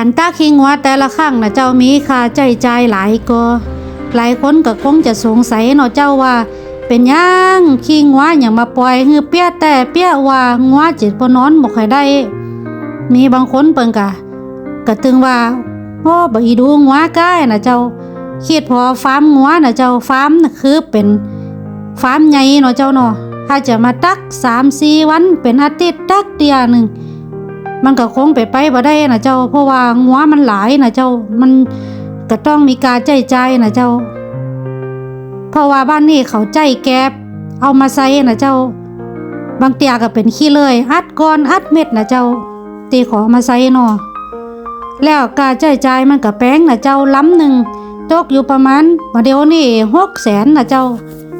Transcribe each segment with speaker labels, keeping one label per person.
Speaker 1: การตากขี้งัวแต่ละครั้งนะเจ้ามีค่าใช้จ่ายหลายก็หลายคนก็คงจะสงสัยเนาะเจ้าว่า เป็นยังขี้งัวหยังมาปล่อยฮือเปี้ยแต่เปี้ยว่างัวจิตบ่นอนบ่ค่อยได้ มีบางคนเปิ่นกะก็ตึงว่าโอ้บ่อีดูงัวกายนะเจ้าคิดพอฟาร์มงัวนะเจ้าฟาร์มนะคือเป็นฟาร์มใหญ่เนาะเจ้าเนาะถ้าจะมาตัก3-4วันเป็นอาทิตย์ตักเดียวหนึ่ง มันก็คงไปไปบ่ได้นะเจ้า เพราะว่างัวมันหลายนะเจ้า มันก็ต้องมีการใจใจนะเจ้า เพราะว่าบ้านนี้เขาใจแกบเอามาใส่นะเจ้า บางเตียก็เป็นขี้เลย อัดก้อนอัดเม็ดนะเจ้า ตีขอมาใส่เนาะแล้วการใจใจมันก็แป้งนะเจ้าล้ำหนึ่งตกอยู่ประมาณมาเดี๋ยวนี้หกแสนนะเจ้า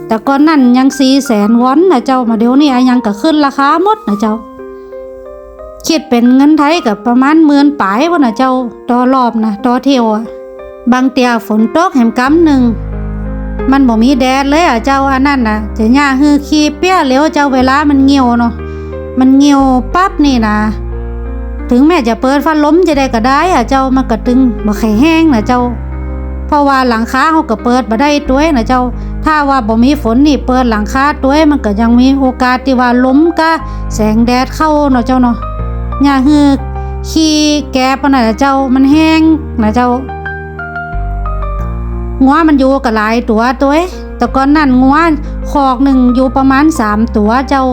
Speaker 1: แต่ก่อนนั้นยังสี่แสนวอนนะเจ้ามาเดี๋ยวนี้อยังก็ขึ้นราคาหมดนะเจ้า คิดเป็นเงินไทยกับประมาณหมื่นปลายวันะเจ้าต่อรอบนะต่อเที่ยวอะบางเตียฝนตกแหมกำหนึ่ง มันบ่มีแดดเลยอะเจ้าอันนั้นนะจะย่าฮือขี้เปี้ยเหลวเจ้าเวลามันเหี่ยวเนาะมันเหี่ยวปั๊บนี่นะถึงแม้จะเปิดฟันล้มจะได้ก็ได้อะเจ้ามันก็ตึงบ่ไข่แห้งนะเจ้า เพราะว่าหลังคาเขาก็เปิดบ่ได้ตัวนะเจ้า ถ้าว่าบ่มีฝนนี่เปิดหลังคาตัวมันก็ยังมีโอกาสที่ว่าล้มก็แสงแดดเข้าเนาะเจ้าเนาะ ย่าฮือขี้แกปะน่ะเจ้ามันแห้งนะเจ้างัวมันอยู่กับหลายตัวตัวแต่ก่อนนั้นงัวคอกหนึ่งอยู่ประมาณสามตัวเจ้า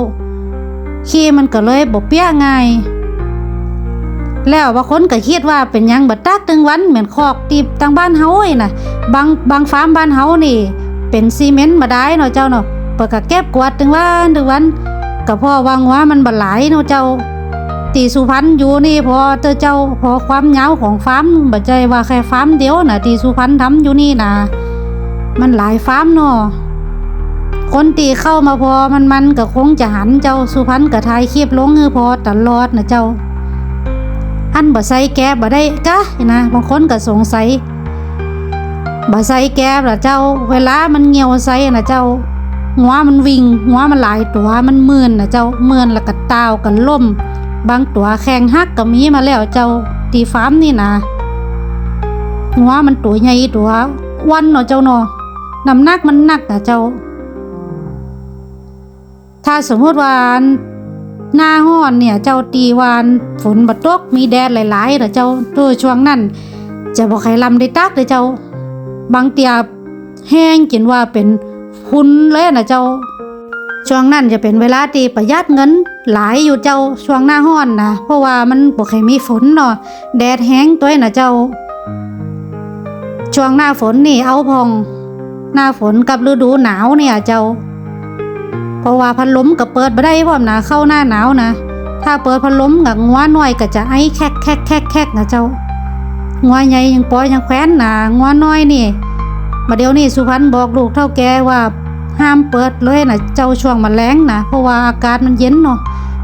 Speaker 1: ขี้มันก็เลยบ่เปี้ยง่ายแล้วบางคนก็คิดว่าเป็นยังบัดตักตึงวันเหมือนคอกตีบทางบ้านเฮาไอ้นะบางบางฟาร์มบ้านเฮานี่ เป็นซีเมนต์มาได้เนาะเจ้าเนาะเปิดก็เก็บกวาดตึงวันตึงวันก็เพราะว่างัวมันบ่หลายเนาะเจ้า ตีสุพรรณอยู่นี่พอเตอเจ้าพอความยาวของฟาร์มบัใจว่าแค่ฟาร์มเดียวนะตีสุพรรณทำอยู่นี่นะมันหลายฟาร์มเนาะคนตีเข้ามาพอมันมันก็คงจะหันเจ้าสุพรรณก็ทายคลิปลงคือพอตลอดนะเจ้า อันบ่ใส่แกบบ่ได้กะนะบางคนก็สงสัยบ่ใส่แกบล่ะเจ้า เวลามันเหี่ยวใส่นะเจ้าหัวมันวิ่งหัวมันหลายตัวมันมื่นนะเจ้ามื่นแล้วก็ตาวกันล่ม บางตัวแข่งฮักก็มีมาแล้วเจ้าตีฟาร์มนี่นะหัวมันตัวใหญ่ตัววันเนาะเจ้าเนาะน้ำหนักมันหนักนะเจ้า ถ้าสมมติว่าหน้าห้อนเนี่ยเจ้าตีวานฝนบัตกมีแดดหลายๆนะเจ้าตัวช่วงนั้น จะบอกใครลำได้ตักเลยเจ้า บางเตียแห้งกินว่าเป็นพุนเลยนะเจ้า ช่วงนั้นจะเป็นเวลาที่ประหยัดเงินหลายอยู่เจ้าช่วงหน้าห้อนนะเพราะว่ามันบ่เคยมีฝนเนาะแดดแห้งตัวนะเจ้า ช่วงหน้าฝนนี่เอาพอง หน้าฝนกับฤดูหนาวเนี่ยเจ้า เพราะว่าพัดลมก็เปิดบ่ได้พร้อมนะเข้าหน้าหนาวนะถ้าเปิดพัดลมกับงัวน้อยก็จะไอ้แคกแคกแคกแคกนะเจ้างัวใหญ่ยังปล่อยยังแคว้นนะงัวน้อยนี่มาเดี๋ยวนี้สุพรรณบอกลูกเท่าแกว่า ห้ามเปิดเลยนะเจ้าช่วงมันแรงนะเพราะว่าอากาศมันเย็นเนาะ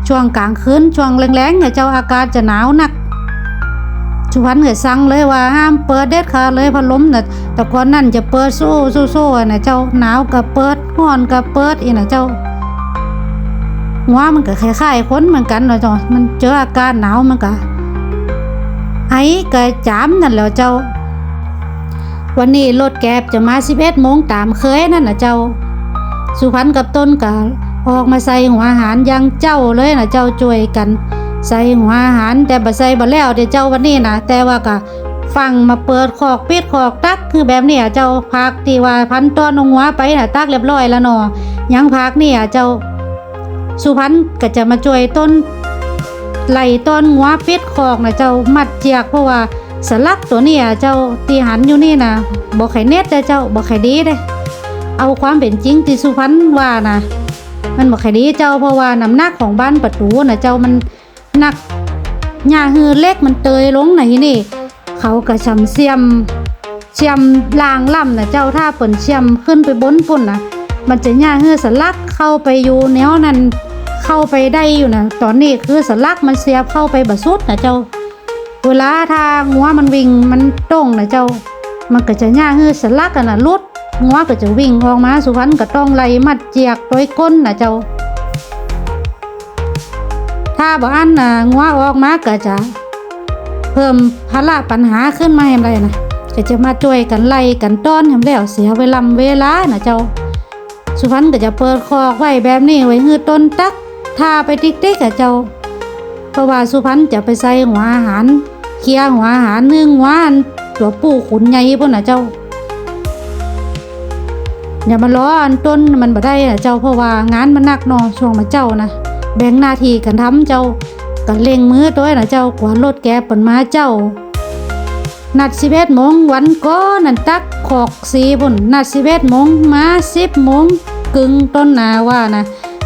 Speaker 1: ช่วงกลางคืนช่วงแรงๆเนี่ยเจ้าอากาศจะหนาวหนักชุพันเกิดสั่งเลยว่าห้ามเปิดเด็ดขาดเลยพัดลมน่ะแต่ก่อนนั่นจะเปิดโซ่โซ่โซ่นะเจ้าหนาวก็เปิดร้อนก็เปิดอีน่ะเจ้าหัวมันก็คล้ายๆคนเหมือนกันเนาะจ้ามันเจออากาศหนาวมันก็ไอ้ก็จามนั่นแล้วเจ้า วันนี้รถแกบจะมา11โมงตามเคยนั่นนะเจ้า สุพรรณกับต้นก็ออกมาใส่หัวอาหารยังเจ้าเลยนะเจ้าช่วยกัน ใส่หัวอาหาร แต่บ่ใส่บ่แล้วเดี๋ยวเจ้าวันนี้นะแต่ว่าก็ฟังมาเปิดขอกปิดขอกตักคือแบบนี้เจ้าพักที่ว่าพันต้อนงหัวไปน่ะตักเรียบร้อยแล้วเนาะยังพักนี่เจ้าสุพรรณก็จะมาช่วยต้นไหลต้นหัวปิดขอกนะเจ้ามัดเจียกเพราะว่าสลักตัวนี้เจ้าตีหันอยู่นี่นะบ่ไข่เน็ตเด้เจ้าบ่ไข่ดีเด้ เอาความเป็นจริงที่สุพรรณว่านะมันบอกใครดีเจ้าเพราะว่าน้ำหนักของบ้านประตูนะเจ้ามันหนักหญ้าฮือเล็กมันเตยลงไหนนี่ เขากระชำเสียมเสียมลางล่ำนะเจ้าถ้าเปิ่นเสียมขึ้นไปบนปุ่นนะมันจะหญ้าฮือสลักเข้าไปอยู่แนวนั้นเข้าไปได้อยู่นะตอนนี้คือสลักมันเสียบเข้าไปบะสุดนะเจ้า เวลาทางัวมันวิ่งมันตรงนะเจ้า มันก็จะหญ้าฮือสลักกันนะลุด งัวก็จะวิ่งออกมาสุพรรณก็ต้องไล่มัดเจียกโดยก้นนะเจ้า ถ้าบ่อันนะงัวออกมาก็จะ เพิ่มภาระปัญหาขึ้นมาแฮมไรนะก็จะมาช่วยกันไล่กันต้อนแฮมแล้วเสียเวลาเวลานะเจ้า สุพรรณก็จะเปิดคอกไว้แบบนี้ไว้ฮือต้นตักทาไปติ๊กๆกับเจ้าเพราะว่าสุพรรณจะไปใส่หัวอาหาร เคลียร์หัวอาหารนึ่งหวาอันตัวปู่ขุนใหญ่พุ่นน่ะเจ้า อย่ามาล้ออันต้นมันบ่ได้นะเจ้าเพราะว่างานมันหนักเนาะช่วงมาเจ้านะแบ่งหน้าที่กันทำเจ้ากันเล็งมือตัวนะเจ้ากว่ารถแกเปิ่นมาเจ้า นัด11โมงวันก่อนนั่นตักขอกสีพุ่นนัด11โมงมา10โมงกึ่งต้นนาว่านะ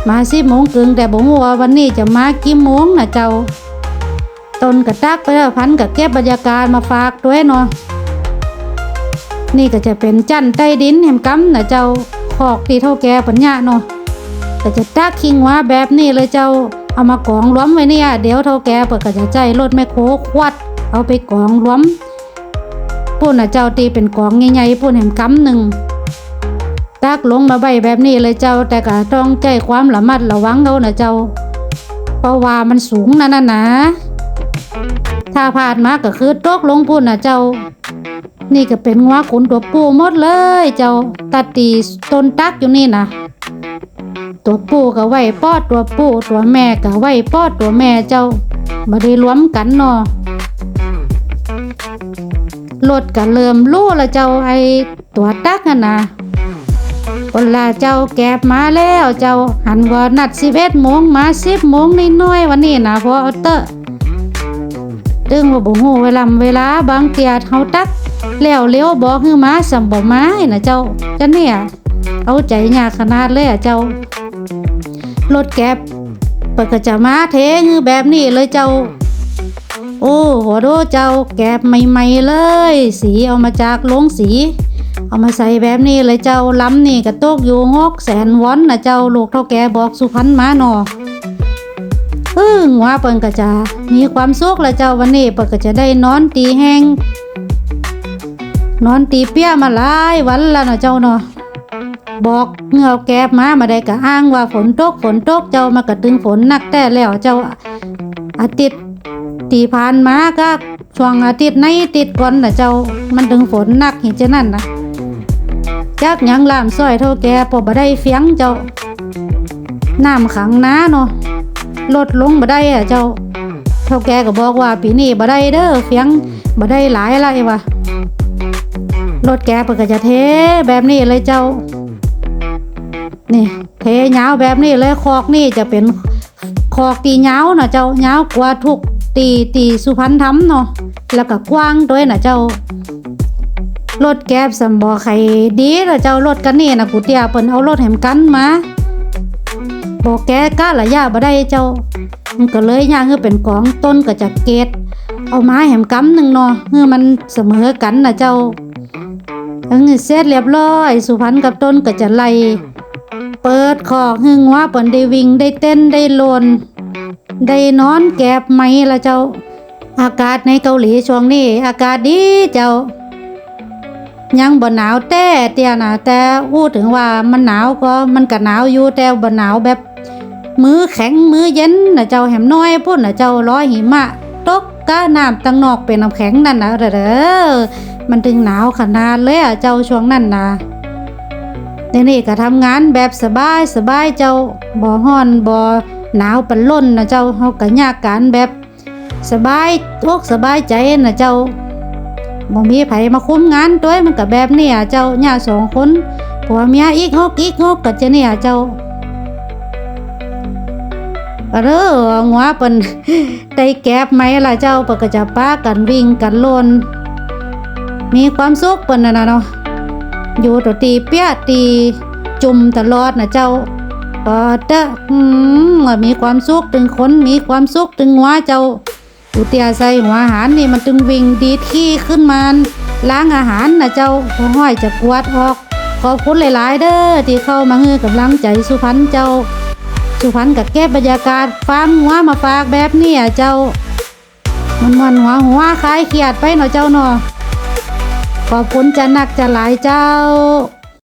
Speaker 1: มา10โมงกึ่งแต่บ่ฮู้ว่าวันนี้จะมากี่โมงนะเจ้าต้นกระตักไปแล้วพันกับเก็บบรรยากาศมาฝากด้วยเนาะ นี่ก็จะเป็นจันใต้ดินแหมกำนะเจ้าขอกตีเท่าแก่ปัญญาเนาะก็จะตักคิงว่าแบบนี้เลยเจ้าเอามากองรวมไว้เนี่ยเดี๋ยวเท่าแก่เปิดก็จะใจรถแมคโคควัด เอาไปกองรวมปุ่นนะเจ้าตีเป็นกองใหญ่ๆปุ่นแหมกำหนึ่งตักลงมาใบแบบนี้เลยเจ้าแต่ก็ต้องใจความระมัดระวังเอานะเจ้าเพราะว่ามันสูงนั่นน่ะนะ ถ้าผ่านมาก็คือตกลงพุ่นนะเจ้า นี่ก็เป็นงัวขุนตัวปูหมดเลย เจ้าตัดตีต้นตักอยู่นี่นะตัวปูก็ไว้ปอตัวปูตัวแม่ก็ไว้ปอตัวแม่เจ้ามาได้รวมกันเนาะรถก็เริ่มลู่ละเจ้าไอตัวตักน่ะนะคนละเจ้าแก็บมาแล้วเจ้าหันว่านัดสิบเอ็ดโมงมาสิบโมงน้อยๆวันนี้นะเพราะเอาเตอร์ ตึงว่าบ่ฮู้เวลาเวลาบางเตียเฮาตักแล้วเลี้ยวบอกฮือมาสำบ่มาให้นะเจ้าจันเนี่ยเอาใจยากขนาดเลยอะเจ้ารถแก๊บเปิดก็จะมาเทงือแบบนี้เลยเจ้า โอ้โหโดเจ้าแก๊บใหม่ๆเลย สีเอามาจากโรงสี เอามาใส่แบบนี้เลยเจ้าล้ำนี่กระตกอยู่หกแสนวอนนะเจ้าลูกเท่าแกบอกสุพรรณมาหนอ งว่าเปิ้นก็จะมีความสุขแล้วเจ้าวันนี้เปิ้นก็จะได้นอนตีแห้งนอนตีเปี้ยมาหลายวันแล้วเนาะเจ้าเนาะบอกเงาแก็บมามาได้ก็อ้างว่าฝนตกฝนตกเจ้ามาก็ตึงฝนหนักแต่แล้วเจ้าอาทิตย์ที่ผ่านมาก็ช่วงอาทิตย์ในติดก่อนน่ะเจ้ามันถึงฝนหนักเห็นจะนั่นนะจักยังลามซอยเท่าแกพอบ่ได้เฟียงเจ้าน้ำขังน้าเนาะ ลดลงบ่ได้อะเจ้าเท่าแกก็บอกว่าปีนี้บ่ได้เด้อเฟียงบ่ได้หลายไรวะรถแกเปิดก็จะเทแบบนี้เลยเจ้า นี่เทยาวแบบนี้เลยคอกนี่จะเป็นคอกตียาวนะเจ้ายาวกว่าทุกตีตีสุพรรณทำเนาะแล้วก็กว้างด้วยนะเจ้ารถแก๊บสำบอไข่ดีนะเจ้ารถกันนี่นะกูเตียเปิ้นเอารถแหมกันมา บอกแกก้าละยาบ่ได้เจ้า มันก็เลยย่างคือเป็นกองต้นก็จะเกตเอาไม้แหมกำหนึ่งเนาะเมื่อมันเสมอกันนะเจ้าทั้งเสร็จเรียบร้อย สุพรรณกับต้นก็จะไล่เปิดคอกหึงว่าเปิ้นได้วิ่งได้เต้นได้โลนได้นอนแกบไหมละเจ้า อากาศในเกาหลีช่วงนี้อากาศดีเจ้า ยังบ่หนาวแต่เตียนะแต่พูดถึงว่ามันหนาวก็มันก็หนาวอยู่แต่บ่หนาวแบบมือแข็งมือเย็นนะเจ้าแหมน้อยพุ่นนะเจ้าร้อยหิมะตกก้าน้ำตังนอกเป็นน้ำแข็งนั่นนะเด้อมันถึงหนาวขนาดเลยอะเจ้าช่วงนั้นนะแต่นี่ก็ทำงานแบบสบายสบายเจ้าบ่ฮ้อนบ่หนาวปันล้นนะเจ้าเฮาก็ยากการแบบสบายอกสบายใจนะเจ้า บ่มีไผมาคุ้มงานตัวมันก็แบบนี้อะเจ้าญาติสองคนผัวเมียอีกฮกอีกฮกก็จะเนี่ยเจ้าเด้องัวเปิ้นได้แก็บไหมล่ะเจ้าเปิ้นก็จะป้ากันวิ่งกันโลนมีความสุขเปิ้นน่ะนะเนาะอยู่ตัวตีเปียตีจุ่มตลอดนะเจ้าก็เด้ออืมมีความสุขถึงคนมีความสุขถึงงัวเจ้า อุเตียใส่หัวอาหารนี่มันจึงวิ่งดีดขี้ขึ้นมาล้างอาหารนะเจ้าห้อยจะกวาดออก ขอบคุณหลาย ๆ เด้อที่เข้ามาเฮื้อกำลังใจสุพรรณเจ้า สุพรรณกับแก้บรรยากาศฟาร์มหัวมาฝากแบบนี้อะเจ้า มันมันหัวหัวคลายเครียดไปเนาะเจ้าเนาะขอบคุณจะหนักจะหลายเจ้า